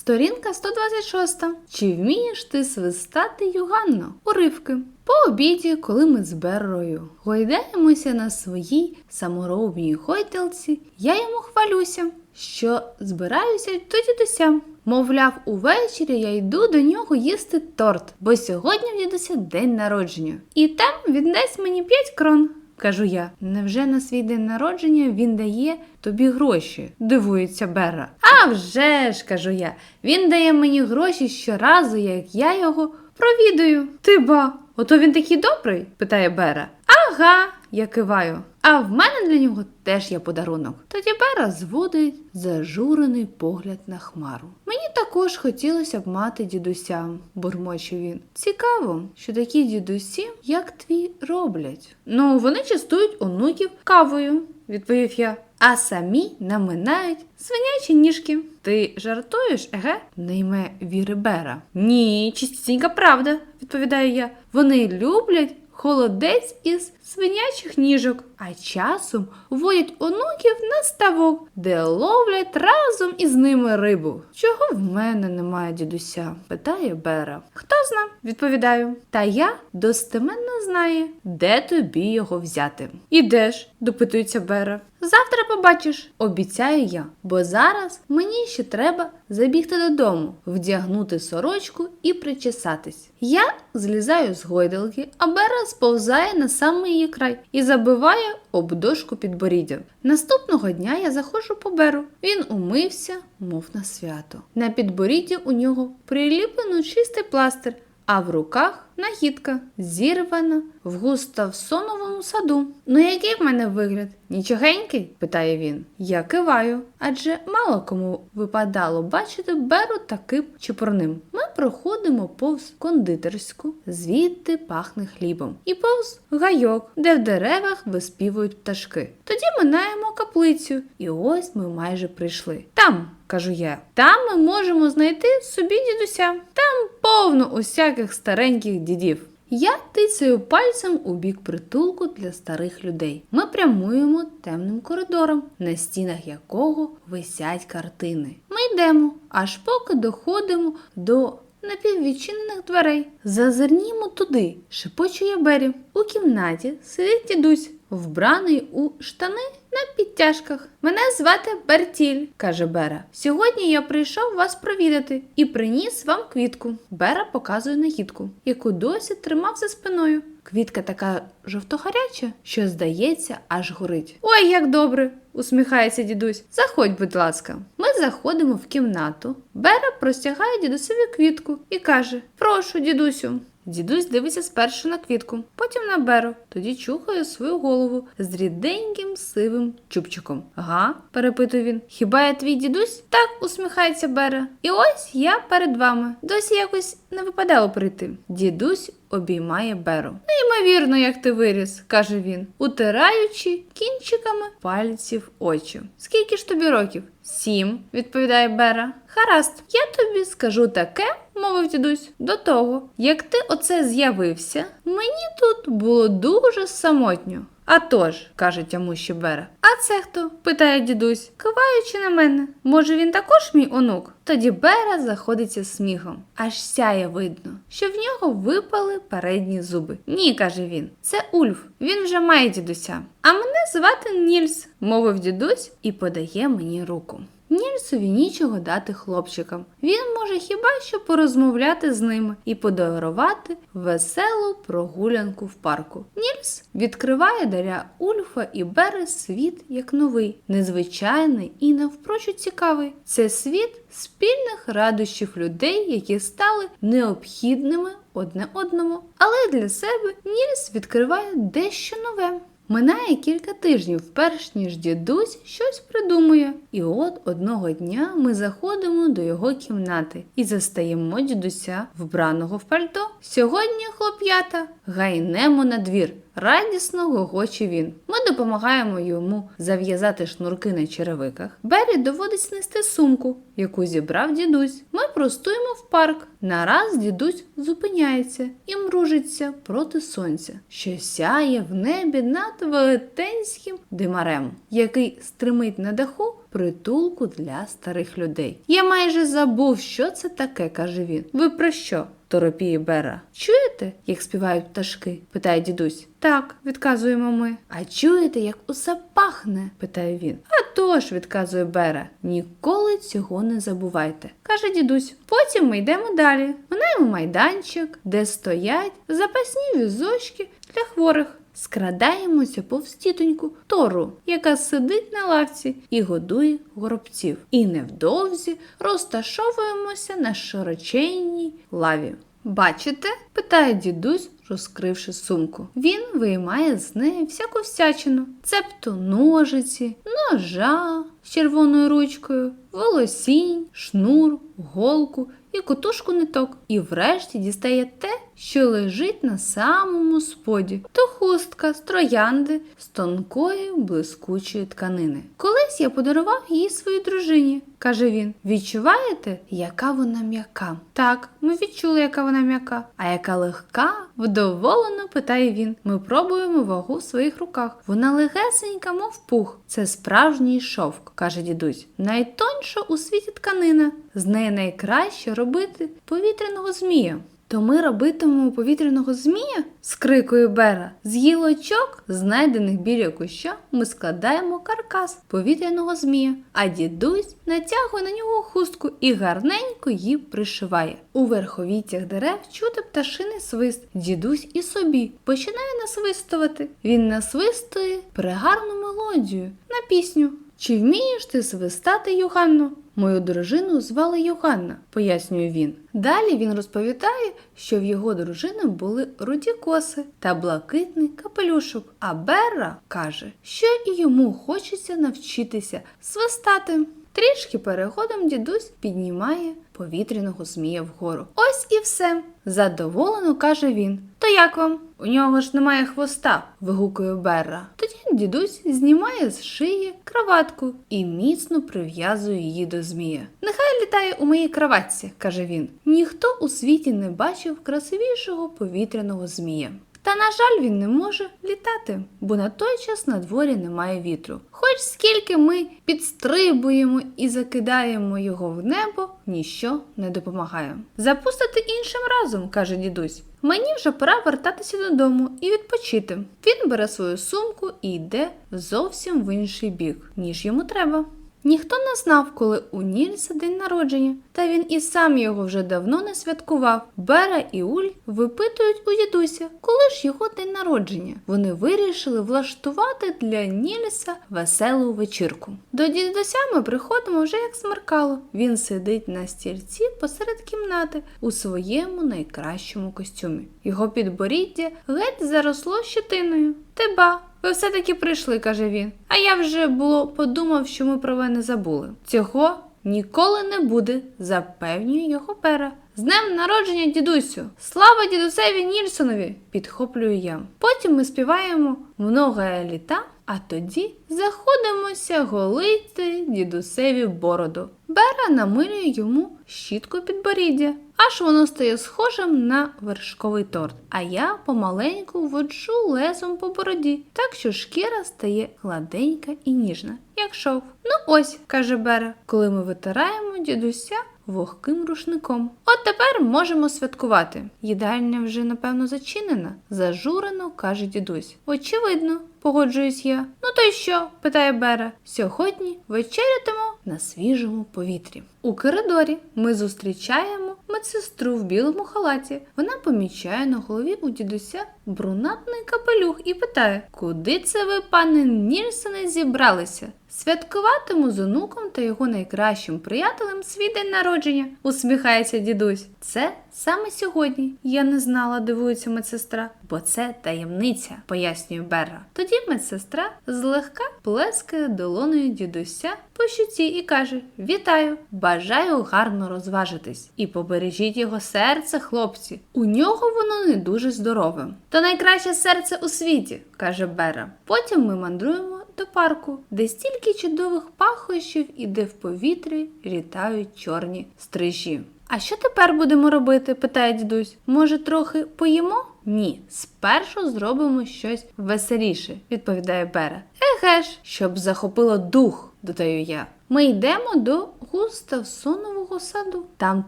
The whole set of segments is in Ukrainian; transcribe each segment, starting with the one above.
Сторінка 126. Чи вмієш ти свистати Юганно? Уривки. По обіді, коли ми з Беррою гойдаємося на своїй саморобній гойдалці, я йому хвалюся, що збираюся до дідуся. Мовляв, увечері я йду до нього їсти торт, бо сьогодні в дідуся день народження. І там він дасть мені 5 крон. Кажу я, невже на свій день народження він дає тобі гроші? дивується Берра. А вже ж, кажу я, він дає мені гроші щоразу, як я його провідую. Ти ба, ото він такий добрий? питає Бера. Ага, я киваю. А в мене для нього теж є подарунок. Тоді Бера зводить зажурений погляд на хмару. Мені також хотілося б мати дідуся, бурмоче він. Цікаво, що такі дідусі, як твій, роблять. Ну, вони частують онуків кавою, відповів я. А самі наминають свинячі ніжки. Ти жартуєш, еге? Не йме віри Бера. Ні, чистісінька правда, відповідаю я. Вони люблять холодець із свинячих ніжок, а часом водять онуків на ставок, де ловлять разом із ними рибу. Чого в мене немає дідуся? питає Бера. Хто зна, відповідаю. Та я достеменно знаю, де тобі його взяти. Ідеш, допитується Бера. Завтра побачиш, обіцяю я, бо зараз мені ще треба забігти додому, вдягнути сорочку і причесатись. Я злізаю з гойдалки, а Бера сповзає на самий її край і забиває об дошку підборіддя. Наступного дня я заходжу по беру. Він умився, мов на свято. На підборідді у нього приліплено чистий пластир, а в руках нагідка, зірвана в густавсоновому саду. Ну який в мене вигляд? Нічогенький? питає він. Я киваю, адже мало кому випадало бачити беру таким чепурним. Ми проходимо повз кондитерську, звідти пахне хлібом, і повз гайок, де в деревах виспівують пташки. Тоді минаємо каплицю, і ось ми майже прийшли. Там, кажу я, там ми можемо знайти собі дідуся. Там повно усяких стареньких дідів. Я тицяю пальцем у бік притулку для старих людей. Ми прямуємо темним коридором, на стінах якого висять картини. Ми йдемо, аж поки доходимо до напіввідчинених дверей. Зазирнімо туди, шепочу я Бері. У кімнаті сидить дідусь, вбраний у штани на підтяжках. Мене звати Бертіль, каже Бера. Сьогодні я прийшов вас провідати і приніс вам квітку. Бера показує нагідку, яку досі тримав за спиною. Квітка така жовтогаряча, що, здається, аж горить. Ой, як добре! усміхається дідусь. Заходь, будь ласка. Ми заходимо в кімнату. Бера простягає дідусеві квітку і каже: Прошу, дідусю. Дідусь дивиться спершу на квітку, потім на беру, тоді чухає свою голову з ріденьким сивим чубчиком. Га? перепитує він. Хіба я твій дідусь? Так усміхається Бера. І ось я перед вами. Досі якось не випадало прийти. Дідусь обіймає Беру. Неймовірно, як ти виріс, каже він, утираючи кінчиками пальців очі. Скільки ж тобі років? Сім, відповідає Бера. Гаразд, я тобі скажу таке, мовив дідусь, до того, як ти оце з'явився, мені тут було дуже самотньо. А тож, каже тьому щебера. А це хто? питає дідусь, киваючи на мене. Може, він також мій онук? Тоді Бера заходиться сміхом. Аж сяє видно, що в нього випали передні зуби. Ні, каже він, це Ульф. Він вже має дідуся. А мене звати Нільс, мовив дідусь і подає мені руку. Нільсові нічого дати хлопчикам. Він може хіба що порозмовляти з ними і подарувати веселу прогулянку в парку. Нільс відкриває для Ульфа і Бери світ як новий, незвичайний і навпрочуд цікавий. Це світ спільних радощів людей, які стали необхідними одне одному. Але для себе Нільс відкриває дещо нове. Минає кілька тижнів, перш ніж дідусь щось придумує. І от одного дня ми заходимо до його кімнати і застаємо дідуся, вбраного в пальто. Сьогодні, хлоп'ята, гайнемо на двір. Радісно гогоче він. Ми допомагаємо йому зав'язати шнурки на черевиках. Бері доводиться нести сумку, яку зібрав дідусь. Ми простуємо в парк. Нараз дідусь зупиняється і мружиться проти сонця, що сяє в небі над велетенським димарем, який стримить на даху притулку для старих людей. Я майже забув, що це таке, каже він. Ви про що? Торопіє Бера. Чуєте, як співають пташки? питає дідусь. Так, відказуємо ми. А чуєте, як усе пахне? питає він. А тож, відказує Бера. Ніколи цього не забувайте, каже дідусь. Потім ми йдемо далі. Минаємо майданчик, де стоять запасні візочки для хворих. Скрадаємося повз тітоньку Тору, яка сидить на лавці і годує горобців. І невдовзі розташовуємося на широченній лаві. Бачите? питає дідусь, розкривши сумку. Він виймає з неї всяку всячину, цебто ножиці, ножа з червоною ручкою, волосінь, шнур, голку і кутушку ниток. І врешті дістає те, що лежить на самому споді, то хустка з троянди з тонкої блискучої тканини. Колись я подарував її своїй дружині, каже він. Відчуваєте, яка вона м'яка? Так, ми відчули, яка вона м'яка. А яка легка? Вдоволено питає він. Ми пробуємо вагу в своїх руках. Вона легесенька, мов пух. Це справжній шовк, каже дідусь. Найтонша у світі тканина. З неї найкраще робити повітряного змія. То ми робитимемо повітряного змія? скрикує Бера. З гілочок, знайдених біля куща, ми складаємо каркас повітряного змія, а дідусь натягує на нього хустку і гарненько її пришиває. У верховіттях дерев чути пташиний свист. Дідусь і собі починає насвистувати. Він насвистує пригарну мелодію на пісню. Чи вмієш ти свистати, Йоганно? Мою дружину звали Йоганна, пояснює він. Далі він розповідає, що в його дружини були руді коси та блакитний капелюшок. А Берра каже, що і йому хочеться навчитися свистати. Трішки переходом дідусь піднімає повітряного змія вгору. Ось і все. Задоволено каже він. То як вам? У нього ж немає хвоста, вигукує Берра. Тоді дідусь знімає з шиї краватку і міцно прив'язує її до змія. Нехай літає у моїй краватці, каже він. Ніхто у світі не бачив красивішого повітряного змія. Та, на жаль, він не може літати, бо на той час на дворі немає вітру. Хоч скільки ми підстрибуємо і закидаємо його в небо, ніщо не допомагає. Запустити іншим разом, каже дідусь. Мені вже пора вертатися додому і відпочити. Він бере свою сумку і йде зовсім в інший бік, ніж йому треба. Ніхто не знав, коли у Нільса день народження, та він і сам його вже давно не святкував. Бера і Уль випитують у дідуся, коли ж його день народження. Вони вирішили влаштувати для Нільса веселу вечірку. До дідуся ми приходимо вже як смеркало. Він сидить на стільці посеред кімнати у своєму найкращому костюмі. Його підборіддя ледь заросло щетиною. Теба, ви все-таки прийшли, каже він. А я вже було подумав, що ми про мене забули. Цього ніколи не буде, запевнює його пера. З днем народження, дідусю! Слава дідусеві Нільсонові! підхоплюю я. Потім ми співаємо много літа, а тоді заходимося голити дідусеві бороду. Бера намилює йому щітку підборіддя, аж воно стає схожим на вершковий торт. А я помаленьку воджу лезом по бороді, так що шкіра стає гладенька і ніжна, як шов. Ну ось, каже Бера, коли ми витираємо дідуся вогким рушником. От тепер можемо святкувати. Їдальня вже, напевно, зачинена, зажурено каже дідусь. Очевидно, погоджуюсь я. Ну то й що? питає Бера. Сьогодні вечерятимо на свіжому повітрі. У коридорі ми зустрічаємо медсестру в білому халаті. Вона помічає на голові у дідуся брунатний капелюх і питає, куди це ви, пане Нільсоне, зібралися? Святкуватиму з онуком та його найкращим приятелем свій день народження, усміхається дідусь. Це саме сьогодні. Я не знала, дивується медсестра, бо це таємниця, пояснює Берра. Тоді медсестра злегка плескає долоною дідуся по щуці і каже: Вітаю! Бажаю гарно розважитись і побережіть його серце, хлопці. У нього воно не дуже здорове. Та Найкраще серце у світі, каже Бера. Потім ми мандруємо до парку, де стільки чудових пахощів і де в повітрі літають чорні стрижі. А що тепер будемо робити? питає дідусь. Може, трохи поїмо? Ні, спершу зробимо щось веселіше, відповідає Бера. Еге ж, щоб захопило дух, додаю я. Ми йдемо до Густавсонового саду. Там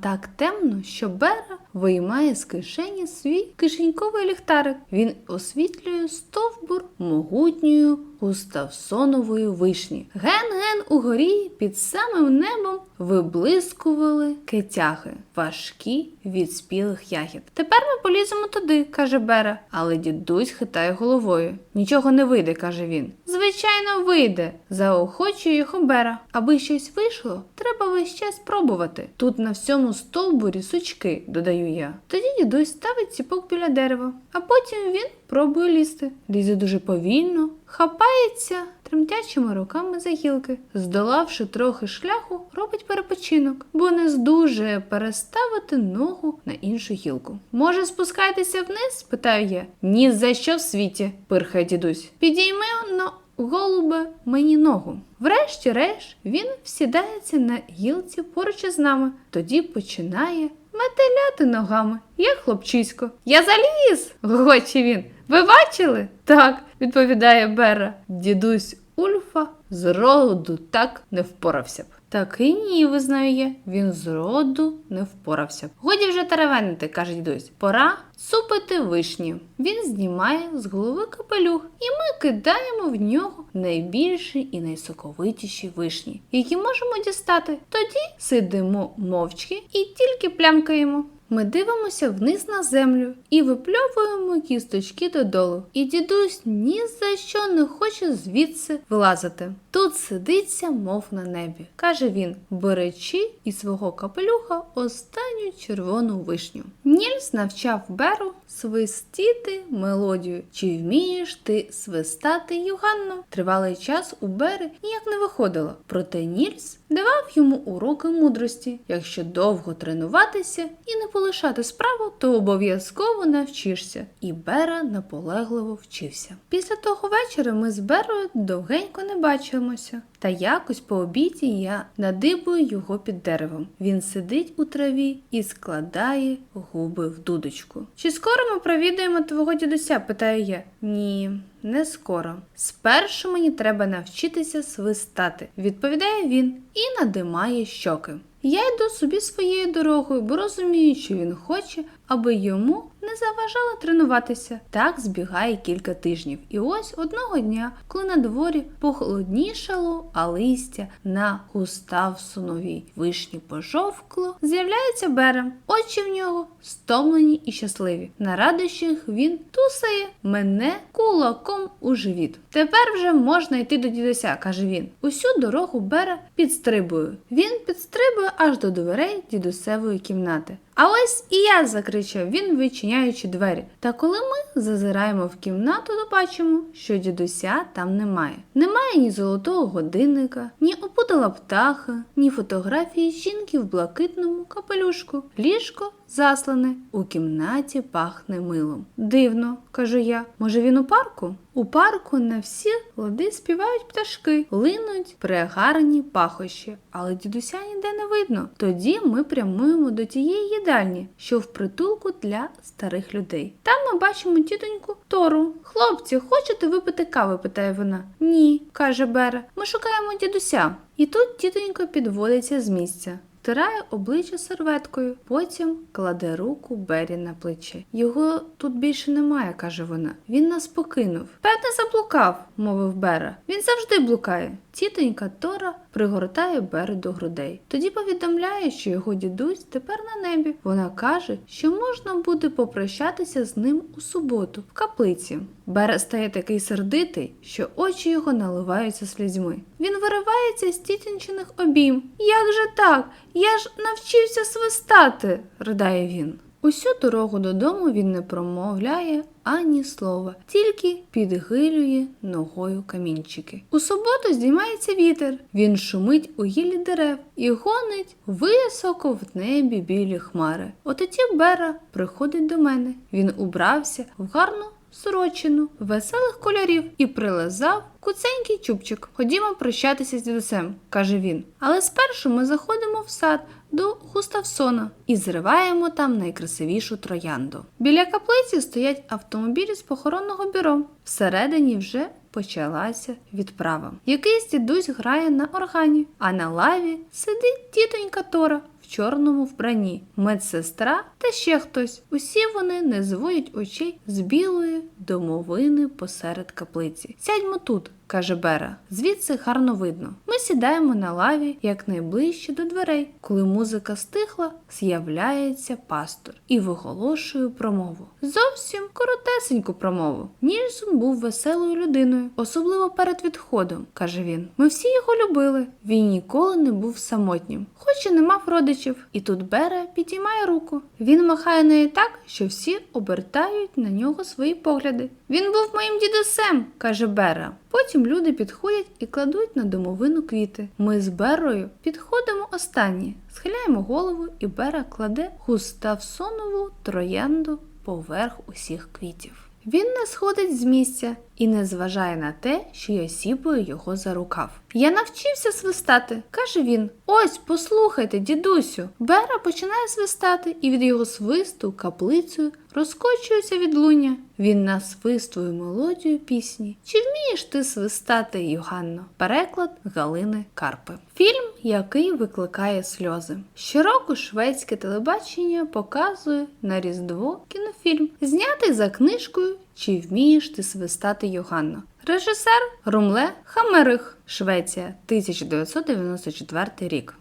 так темно, що Бера виймає з кишені свій кишеньковий ліхтарик. Він освітлює стовбур могутньої Густавсонової вишні. Ген-ген угорі під самим небом виблискували кетяхи, важкі від спілих ягід. Тепер ми поліземо туди, каже Бера, але дідусь хитає головою. Нічого не вийде, каже він. Звичайно, вийде, заохочує його Бера. Аби щось вийшло, треба весь час пробувати. Тут на всьому стовбурі сучки, додаю я. Тоді дідусь ставить ціпок біля дерева, а потім він пробує лізти. Лізе дуже повільно, хапається тремтячими руками за гілки. Здолавши трохи шляху, робить перепочинок, бо не здужує переставити ногу на іншу гілку. Може, спускайтеся вниз? питаю я. Ні за що в світі, пирхає дідусь. Підійми но голубе мені ногу. Врешті-решт він всідається на гілці поруч із нами, тоді починає метеляти ногами, як хлопчисько. Я заліз! гогоче він. Ви бачили? Так, відповідає Бера. Дідусь Ульфа зроду так не впорався б. Так і ні, визнає, він зроду не впорався. Годі вже теревенити, каже дідусь. Пора супити вишні. Він знімає з голови капелюх, і ми кидаємо в нього найбільші і найсоковитіші вишні, які можемо дістати. Тоді сидимо мовчки і тільки плямкаємо. Ми дивимося вниз на землю і випльовуємо кісточки додолу. І дідусь ні за що не хоче звідси вилазити. Тут сидиться, мов на небі, каже він, беречи із свого капелюха останню червону вишню. Нільс навчав Беру свистіти мелодію. Чи вмієш ти свистати, Юганно? Тривалий час у Бери ніяк не виходило, проте Нільс давав йому уроки мудрості. Якщо довго тренуватися і не полишати справу, то обов'язково навчишся. І Бера наполегливо вчився. Після того вечора ми з Берою довгенько не бачимося. Та якось по обіді я надибую його під деревом. Він сидить у траві і складає губи в дудочку. Чи скоро ми провідаємо твого дідуся? питаю я. Ні, не скоро. Спершу мені треба навчитися свистати, відповідає він і надимає щоки. Я йду собі своєю дорогою, бо розумію, що він хоче, аби йому не заважало тренуватися. Так збігає кілька тижнів. І ось одного дня, коли на дворі похолоднішало, а листя на Густавсоновій вишні пожовкло, з'являється Берем. Очі в нього стомлені і щасливі. На радощах він тусає мене кулаком у живіт. Тепер вже можна йти до дідуся, каже він. Усю дорогу Бера підстрибує. Він підстрибує аж до дверей дідусевої кімнати. А ось і я закричав він, відчиняючи двері. Та коли ми зазираємо в кімнату, то бачимо, що дідуся там немає. Немає ні золотого годинника, ні опудала птаха, ні фотографії жінки в блакитному капелюшку. Ліжко заслане, у кімнаті пахне милом. Дивно, кажу я. Може він у парку? У парку на всі лади співають пташки, линуть прегарні пахощі, але дідуся ніде не видно. Тоді ми прямуємо до тієї їдальні, що в притулку для старих людей. Там ми бачимо тітоньку Тору. Хлопці, хочете випити кави? питає вона. Ні, каже Бера. Ми шукаємо дідуся. І тут тітонька підводиться з місця. Втирає обличчя серветкою, потім кладе руку Бері на плече. Його тут більше немає, каже вона. Він нас покинув. Певне, заблукав, мовив Бера. Він завжди блукає. Тітонька Тора пригортає Беру до грудей. Тоді повідомляє, що його дідусь тепер на небі. Вона каже, що можна буде попрощатися з ним у суботу в каплиці. Бера стає такий сердитий, що очі його наливаються слізьми. Він виривається з тітінчиних обійм. Як же так? Я ж навчився свистати, ридає він. Усю дорогу додому він не промовляє ані слова, тільки підгилює ногою камінчики. У суботу здіймається вітер. Він шумить у гіллі дерев і гонить високо в небі білі хмари. Отоді Бера приходить до мене. Він убрався в гарну сорочину веселих кольорів і прилизав куценький чубчик. Ходімо прощатися з дідусем, каже він. Але спершу ми заходимо в сад до Густавсона і зриваємо там найкрасивішу троянду. Біля каплиці стоять автомобілі з похоронного бюро. Всередині вже почалася відправа. Якийсь дідусь грає на органі, а на лаві сидить тітонька Тора в чорному вбранні, медсестра та ще хтось. Усі вони не зводять очей з білої домовини посеред каплиці. Сядьмо тут. Каже Бера. Звідси гарно видно. Ми сідаємо на лаві якнайближче до дверей. Коли музика стихла, з'являється пастор і виголошує промову. Зовсім коротесеньку промову. Нільсон був веселою людиною, особливо перед відходом, каже він. Ми всі його любили. Він ніколи не був самотнім, хоч і не мав родичів. І тут Бера підіймає руку. Він махає нею так, що всі обертають на нього свої погляди. Він був моїм дідусем, каже Бера. Потім люди підходять і кладуть на домовину квіти. Ми з Берою підходимо останні, схиляємо голову, і Бера кладе густавсонову троянду поверх усіх квітів. Він не сходить з місця і не зважає на те, що я сіпаю його за рукав. Я навчився свистати, каже він. Ось, послухайте, дідусю. Бера починає свистати, і від його свисту каплицею розкочується відлуння. Він насвистує мелодію пісні. Чи вмієш ти свистати, Йоганно? Переклад Галини Карпи. Фільм, який викликає сльози. Щороку шведське телебачення показує на Різдво кінофільм, знятий за книжкою Чи вмієш ти свистати Йоганно? Режисер Румле Хамерих, Швеція, 1994 рік.